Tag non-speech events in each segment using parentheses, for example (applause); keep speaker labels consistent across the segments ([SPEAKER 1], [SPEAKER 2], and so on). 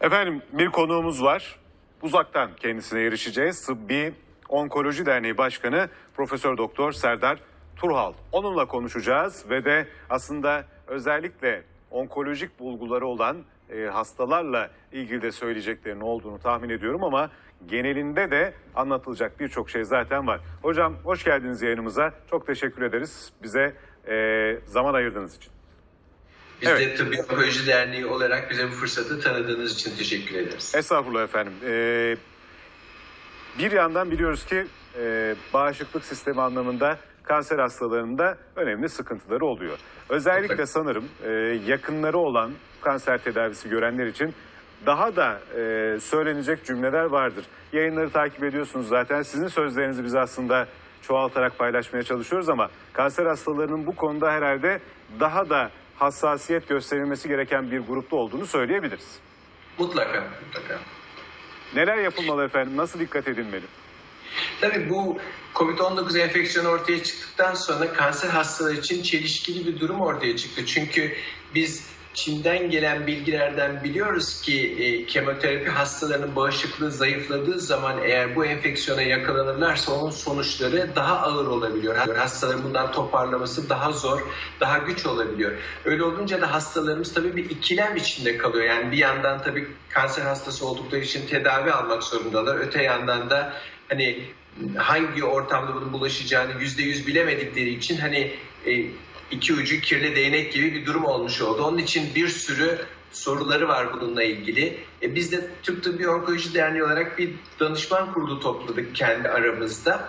[SPEAKER 1] Efendim bir konuğumuz var. Uzaktan kendisine erişeceğiz. Tıbbi Onkoloji Derneği Başkanı Profesör Doktor Serdar Turhal. Onunla konuşacağız ve de aslında özellikle onkolojik bulguları olan e, hastalarla ilgili de söyleyeceklerinin olduğunu tahmin ediyorum ama genelinde de anlatılacak birçok şey zaten var. Hocam hoş geldiniz yayınımıza. Çok teşekkür ederiz bize e, zaman ayırdığınız için.
[SPEAKER 2] Biz
[SPEAKER 1] Evet.
[SPEAKER 2] de Tıbbi Onkoloji Derneği olarak bize bu fırsatı tanıdığınız için teşekkür ederiz.
[SPEAKER 1] Estağfurullah efendim. Ee, bir yandan biliyoruz ki e, bağışıklık sistemi anlamında kanser hastalarında önemli sıkıntıları oluyor. Özellikle
[SPEAKER 2] Mutlaka.
[SPEAKER 1] sanırım e, yakınları olan kanser tedavisi görenler için daha da e, söylenecek cümleler vardır. Yayınları takip ediyorsunuz zaten. Sizin sözlerinizi biz aslında çoğaltarak paylaşmaya çalışıyoruz ama kanser hastalarının bu konuda herhalde daha da hassasiyet gösterilmesi gereken bir grupta olduğunu söyleyebiliriz.
[SPEAKER 2] Mutlaka, mutlaka.
[SPEAKER 1] Neler yapılmalı efendim? Nasıl dikkat edilmeli?
[SPEAKER 2] Tabii bu COVID-19 enfeksiyonu ortaya çıktıktan sonra kanser hastaları için çelişkili bir durum ortaya çıktı. Çünkü biz Çin'den gelen bilgilerden biliyoruz ki e, kemoterapi hastalarının bağışıklığı zayıfladığı zaman eğer bu enfeksiyona yakalanırlarsa onun sonuçları daha ağır olabiliyor. Hastaların bundan toparlaması daha zor, daha güç olabiliyor. Öyle olunca da hastalarımız tabii bir ikilem içinde kalıyor. Yani bir yandan tabii kanser hastası oldukları için tedavi almak zorundalar. Öte yandan da hani hangi ortamda bunun bulaşacağını yüzde yüz bilemedikleri için hani e, iki ucu kirli değnek gibi bir durum olmuş oldu. Onun için bir sürü soruları var bununla ilgili. E, biz de Türk Tıbbi Onkoloji Derneği olarak bir danışman kurulu topladık kendi aramızda.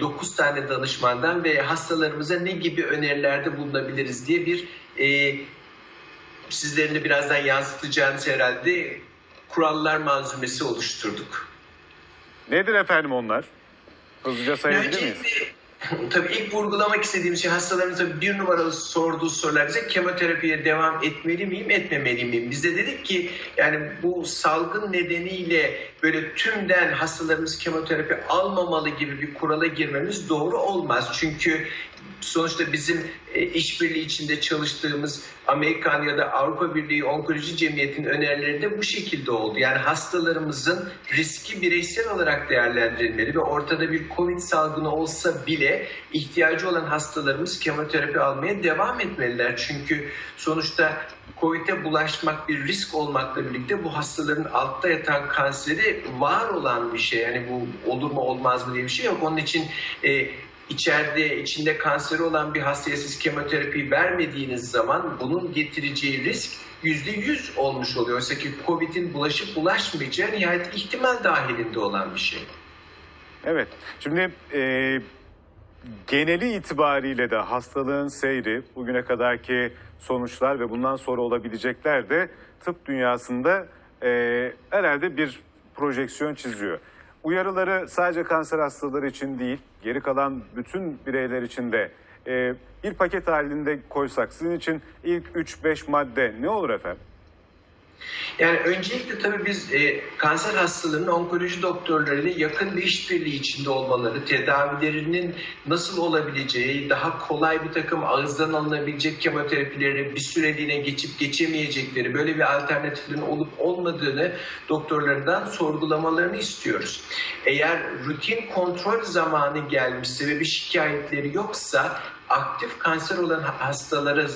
[SPEAKER 2] 9 tane danışmandan ve hastalarımıza ne gibi önerilerde bulunabiliriz diye bir e, sizlerin de birazdan yansıtacağınız herhalde kurallar manzumesi oluşturduk.
[SPEAKER 1] Nedir efendim onlar? Hızlıca sayabilir miyiz?
[SPEAKER 2] Öncelikle (laughs) tabii ilk vurgulamak istediğim şey hastaların tabii bir numaralı sorduğu sorular bize kemoterapiye devam etmeli miyim, etmemeli miyim? Biz de dedik ki yani bu salgın nedeniyle böyle tümden hastalarımız kemoterapi almamalı gibi bir kurala girmemiz doğru olmaz. Çünkü sonuçta bizim işbirliği içinde çalıştığımız Amerikan ya da Avrupa Birliği Onkoloji Cemiyeti'nin önerileri de bu şekilde oldu. Yani hastalarımızın riski bireysel olarak değerlendirilmeli ve ortada bir Covid salgını olsa bile ihtiyacı olan hastalarımız kemoterapi almaya devam etmeliler. Çünkü sonuçta Covid'e bulaşmak bir risk olmakla birlikte bu hastaların altta yatan kanseri var olan bir şey. Yani bu olur mu olmaz mı diye bir şey yok. Onun için e, içeride içinde kanseri olan bir hastaya siz kemoterapi vermediğiniz zaman bunun getireceği risk yüzde yüz olmuş oluyor. Oysa ki Covid'in bulaşıp bulaşmayacağı nihayet ihtimal dahilinde olan bir şey.
[SPEAKER 1] Evet. Şimdi e, geneli itibariyle de hastalığın seyri, bugüne kadarki sonuçlar ve bundan sonra olabilecekler de tıp dünyasında e, herhalde bir projeksiyon çiziyor. Uyarıları sadece kanser hastaları için değil, geri kalan bütün bireyler için de e, bir paket halinde koysak sizin için ilk 3-5 madde ne olur efendim?
[SPEAKER 2] Yani öncelikle tabii biz e, kanser hastalarının onkoloji doktorlarıyla yakın bir işbirliği içinde olmaları, tedavilerinin nasıl olabileceği, daha kolay bir takım ağızdan alınabilecek kemoterapileri bir süreliğine geçip geçemeyecekleri, böyle bir alternatiflerin olup olmadığını doktorlarından sorgulamalarını istiyoruz. Eğer rutin kontrol zamanı gelmişse ve bir şikayetleri yoksa aktif kanser olan hastalara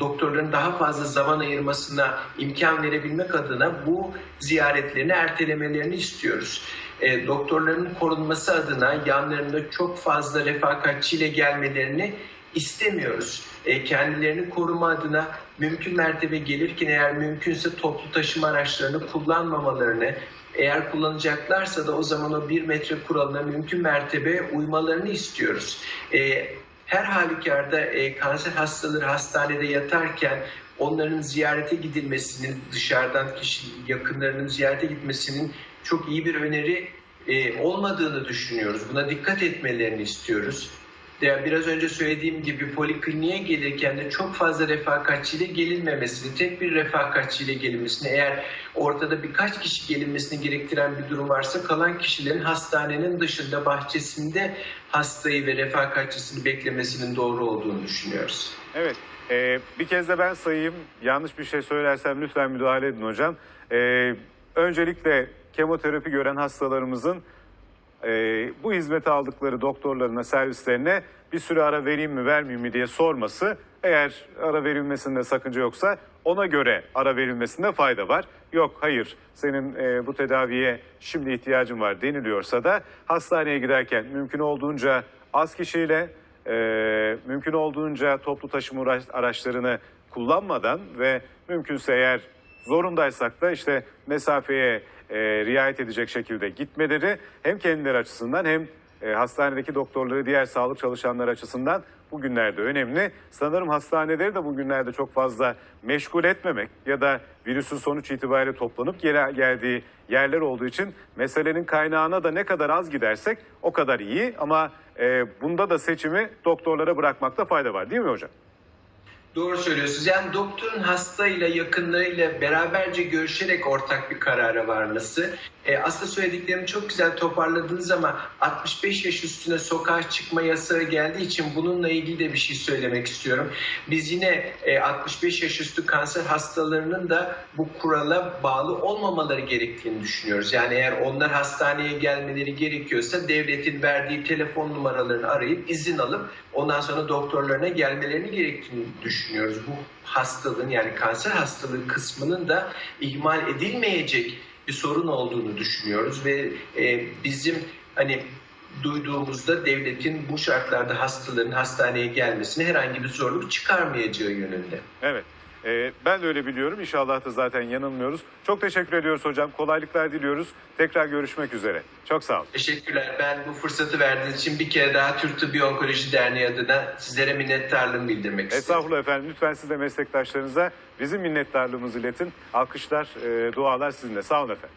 [SPEAKER 2] doktorların daha fazla zaman ayırmasına imkan verebilmek adına bu ziyaretlerini ertelemelerini istiyoruz. E, doktorların korunması adına yanlarında çok fazla refakatçiyle gelmelerini istemiyoruz. E, kendilerini koruma adına mümkün mertebe gelirken eğer mümkünse toplu taşıma araçlarını kullanmamalarını, eğer kullanacaklarsa da o zaman o bir metre kuralına mümkün mertebe uymalarını istiyoruz. E, her halükarda e, kanser hastaları hastanede yatarken onların ziyarete gidilmesinin, dışarıdan kişi yakınlarının ziyarete gitmesinin çok iyi bir öneri e, olmadığını düşünüyoruz. Buna dikkat etmelerini istiyoruz. Ya biraz önce söylediğim gibi polikliniğe gelirken de çok fazla refakatçiyle gelinmemesini, tek bir refakatçiyle gelinmesini, eğer ortada birkaç kişi gelinmesini gerektiren bir durum varsa kalan kişilerin hastanenin dışında bahçesinde hastayı ve refakatçisini beklemesinin doğru olduğunu düşünüyoruz.
[SPEAKER 1] Evet. e, bir kez de ben sayayım. Yanlış bir şey söylersem lütfen müdahale edin hocam. E, öncelikle kemoterapi gören hastalarımızın e, bu hizmeti aldıkları doktorlarına, servislerine bir süre ara vereyim mi, vermeyeyim mi diye sorması. Eğer ara verilmesinde sakınca yoksa ona göre ara verilmesinde fayda var. Yok, hayır, senin e, bu tedaviye şimdi ihtiyacın var deniliyorsa da hastaneye giderken mümkün olduğunca az kişiyle, e, mümkün olduğunca toplu taşıma araç- araçlarını kullanmadan ve mümkünse eğer zorundaysak da işte mesafeye e, riayet edecek şekilde gitmeleri hem kendileri açısından hem e, hastanedeki doktorları, diğer sağlık çalışanları açısından bugünlerde önemli. Sanırım hastaneleri de bugünlerde çok fazla meşgul etmemek ya da virüsün sonuç itibariyle toplanıp geri geldiği yerler olduğu için meselenin kaynağına da ne kadar az gidersek o kadar iyi. Ama e, bunda da seçimi doktorlara bırakmakta fayda var değil mi hocam?
[SPEAKER 2] Doğru söylüyorsunuz. Yani doktorun hastayla, yakınlarıyla beraberce görüşerek ortak bir karara varması. E, aslında söylediklerimi çok güzel toparladınız ama 65 yaş üstüne sokağa çıkma yasağı geldiği için bununla ilgili de bir şey söylemek istiyorum. Biz yine e, 65 yaş üstü kanser hastalarının da bu kurala bağlı olmamaları gerektiğini düşünüyoruz. Yani eğer onlar hastaneye gelmeleri gerekiyorsa devletin verdiği telefon numaralarını arayıp izin alıp ondan sonra doktorlarına gelmelerini gerektiğini düşünüyoruz. Bu hastalığın yani kanser hastalığı kısmının da ihmal edilmeyecek bir sorun olduğunu düşünüyoruz ve e, bizim hani duyduğumuzda devletin bu şartlarda hastaların hastaneye gelmesine herhangi bir zorluk çıkarmayacağı yönünde.
[SPEAKER 1] Evet. Ee, ben de öyle biliyorum. İnşallah da zaten yanılmıyoruz. Çok teşekkür ediyoruz hocam. Kolaylıklar diliyoruz. Tekrar görüşmek üzere. Çok sağ olun.
[SPEAKER 2] Teşekkürler. Ben bu fırsatı verdiğiniz için bir kere daha Türk Tıbbi Onkoloji Derneği adına sizlere minnettarlığımı bildirmek istedim.
[SPEAKER 1] Estağfurullah efendim. Lütfen siz de meslektaşlarınıza bizim minnettarlığımızı iletin. Alkışlar, e, dualar sizinle. Sağ olun efendim.